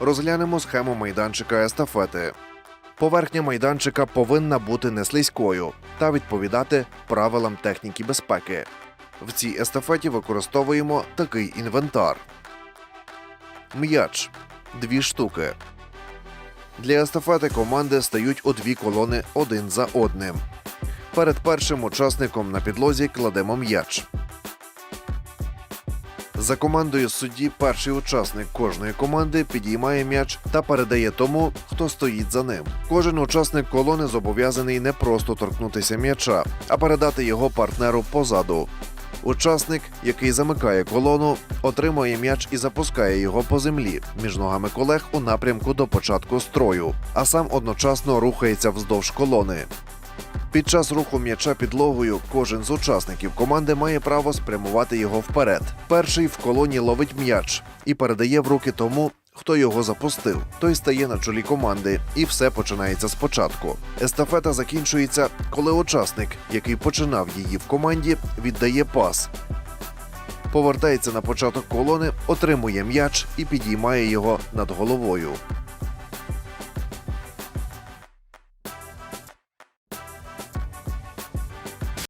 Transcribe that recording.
Розглянемо схему майданчика естафети. Поверхня майданчика повинна бути не слизькою та відповідати правилам техніки безпеки. В цій естафеті використовуємо такий інвентар: м'яч дві штуки. Для естафети команди стають у дві колони один за одним. Перед першим учасником на підлозі кладемо м'яч. За командою судді перший учасник кожної команди підіймає м'яч та передає тому, хто стоїть за ним. Кожен учасник колони зобов'язаний не просто торкнутися м'яча, а передати його партнеру позаду. Учасник, який замикає колону, отримує м'яч і запускає його по землі між ногами колег у напрямку до початку строю, а сам одночасно рухається вздовж колони. Під час руху м'яча підлогою кожен з учасників команди має право спрямувати його вперед. Перший в колоні ловить м'яч і передає в руки тому, хто його запустив. Той стає на чолі команди, і все починається спочатку. Естафета закінчується, коли учасник, який починав її в команді, віддає пас. Повертається на початок колони, отримує м'яч і підіймає його над головою.